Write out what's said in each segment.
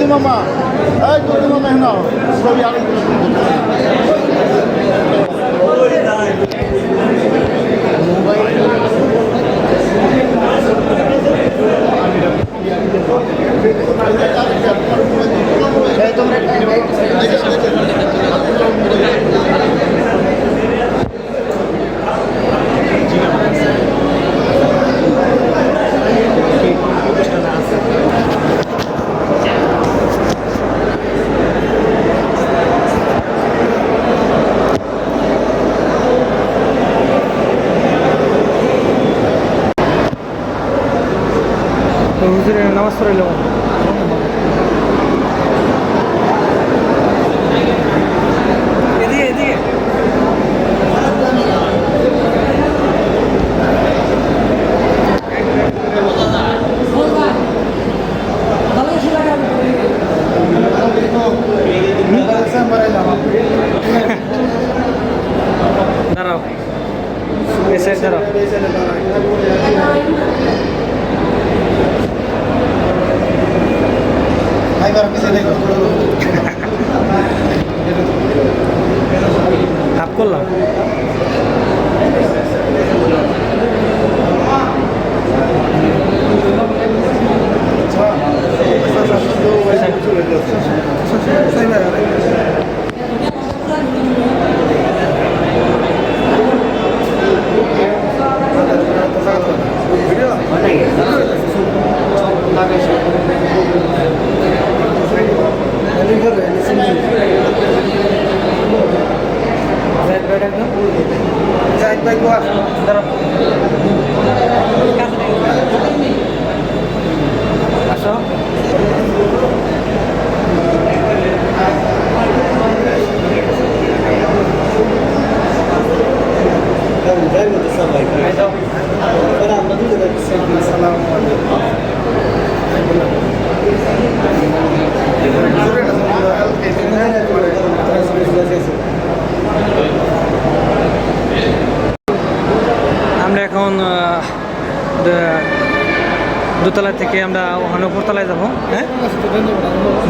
দুধু মামা। এই দুধু মামা হেন ছবি আরেক তো হুজুরের নামাজ দোতলা থেকে আমরা ওখানে উপরতলায় যাব হ্যাঁ?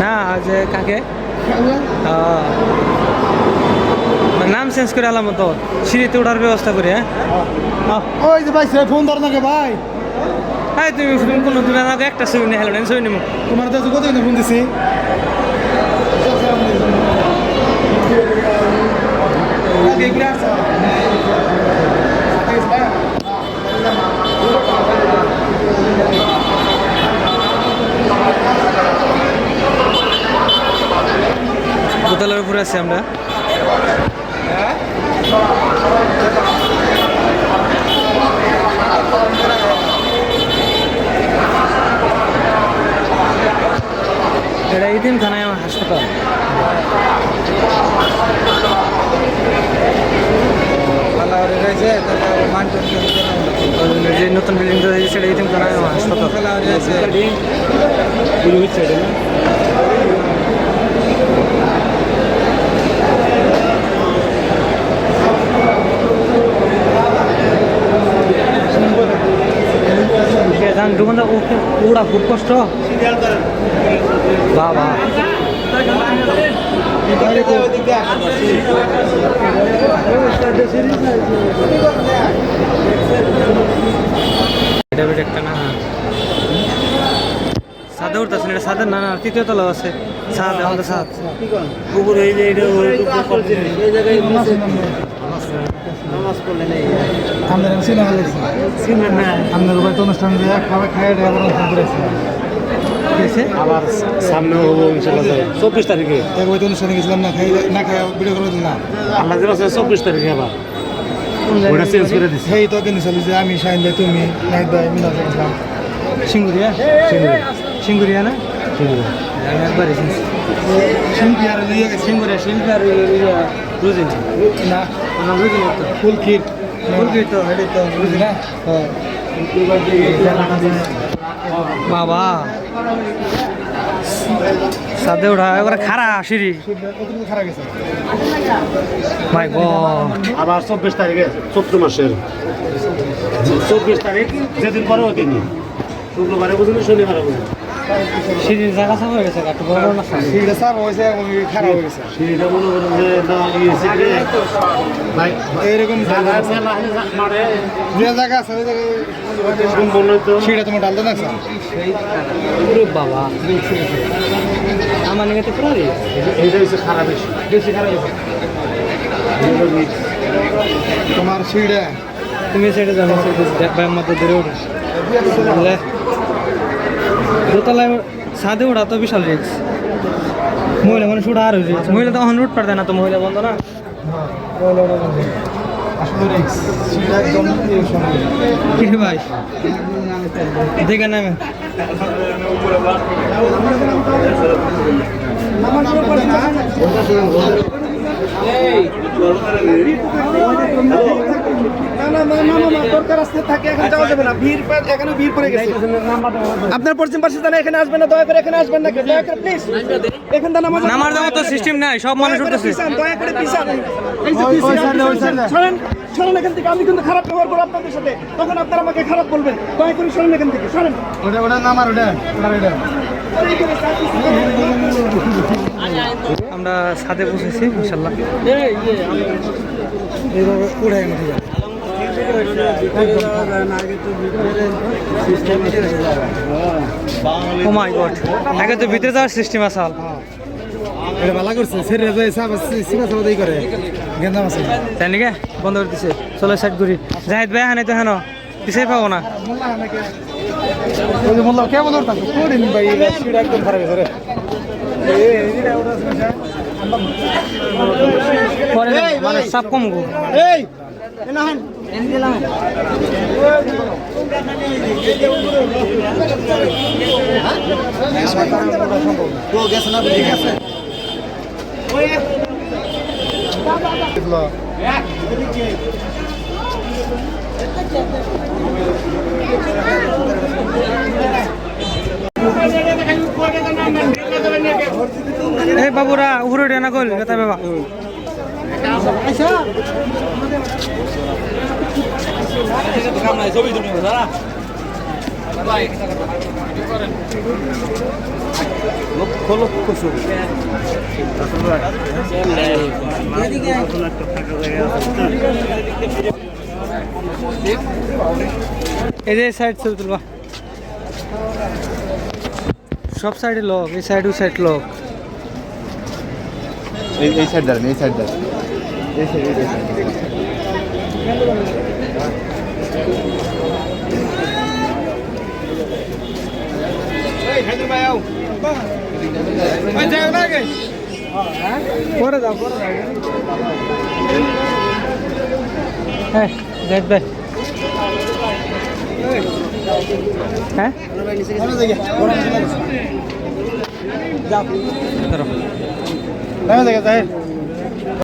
না যে কাকে? নাম চেঞ্জ করে আলাম তো সিঁড়িতে ওঠার ব্যবস্থা করি হ্যাঁ? আহ, ওই যে ভাই সে ফোন ধর নাকি ভাই? এই তুমি কোনো তুমি আমাকে একটা ছবি নিয়ে হেলো ছবি নিবো তোমার তো কত ফোন দিছি? দোতলার উপরে আছি আমরা। এটা ইদিন থানায় আমার হাসপাতাল। যে নতুন বিল্ডিংটা হয়েছে সেটা ইদিন থানায় আমার হাসপাতাল। ওরা খুব কষ্ট বাবা। এটা বেশ একটা না সাদে উঠতেছে এটা সাদের না না তৃতীয় তলা আছে। সাদ আমাদের সাদ। পুকুর এই যে এটা আমাদের আমি সিনেমা দেখছি আমাদের ভাই তো অনুষ্ঠান দিয়ে খাবার খাইয়ে দেওয়া আবার অনুষ্ঠান করেছি। আবার সামনে হব ইনশাল্লাহ যাই। চব্বিশ তারিখে? এক ভাই তো অনুষ্ঠানে গেছিলাম না খাই না খাই ভিডিও করে দিলাম আল্লাহ আছে চব্বিশ তারিখে আবার। ওটা চেঞ্জ করে দিচ্ছি সেই তো কিনে চলি যে আমি শাহিন ভাই তুমি নাহিদ ভাই মিনাজ গেছিলাম সিঙ্গুরিয়া? সিঙ্গুরিয়া। না? আমি একবারই চিনছি শিল্পী আর লিয়ে গেছি সিঙ্গুরিয়া শিল্পী আর রুজিন না নাম রুজিন তো ফুল ক্ষীর ফুলকি তো এটাই তো বুঝি না বাবা সাদে ওঠা এবার খারা সিঁড়ি মাই গড আবার চব্বিশ তারিখে, চৈত্র মাসের। চব্বিশ তারিখ, যেদিন পরে ওই শুক্রবারে বুঝলি, শনিবারে বুঝলি। সিঁড়ির জায়গা সাফ হয়ে গেছে একটু বড় বড় না সিঁড়িটা সাফ হয়েছে এবং খারাপ হয়ে গেছে। সিঁড়িটা মনে করেন যে না ভাই জায়গা আছে ওই জায়গায় সিঁড়িটা তোমার ডালতে না বাবা আমার নিয়ে তো পুরো এইটা হচ্ছে খারাপ বেশি। বেশি খারাপ তোমার সিঁড়িটা? তুমি সেটা জানো ব্যায়াম মধ্যে ধরে ওঠে। বুঝলে দোতলায় ছাদে ওঠা তো বিশাল রিক্স মহিলা মানুষ ওঠা আর রিক্স মহিলা তখন উঠ পারতে না তো মহিলা বন্ধ না? ভাই? দেখে নামে আপনার পশ্চিম পাশে এখানে আসবেন না দয়া করে এখানে আসবেন না দয়া করে প্লিজ এখানে দাঁড়া নামার দেওয়ার তো সিস্টেম নাই সব মানুষ দয়া উঠতেছে। করে পিছান। সরেন সরেন এখান থেকে। আমি কিন্তু খারাপ ব্যবহার করব আপনাদের সাথে। তখন আপনারা আমাকে খারাপ বলবেন। দয়া করে সরেন এখান থেকে সরেন। ওটা ওটা নামার ওটা ওটা ওটা। আমরা ছাদে বসেছি ইনশাল্লাহ এইভাবে উড়াই উঠে যাবে। ও মাই গড আগে তো ভিতরে যাওয়ার সিস্টেম আছে এটা ভালো করছে সেরে যায় সাপ সিমা সাপ দেই করে গেন্দা মাছ তাই নাকি? বন্ধ করে দিছে। চলো সাইড করি জাহিদ ভাই হানে তো হেন পিছিয়ে পাবো না। ওই যে মোল্লা কে বলতো তা ভাই সিঁড়ি একদম খারাপ হয়েছে রে। মানে সাপ কম গো। এই তো এই বাবুরা উপরে উঠে না কল কথা বাবা। এই যে সাইড ছবি তুলবা সব সাইডে লোক এই সাইড ওই সাইড লোক এই এই সাইড দাঁড়ান এই সাইড দাঁড়ান এই সাইড এই সাইড পরে যাও পরে যাও দেখ ভাই হ্যাঁ? ধরো দেখে তাই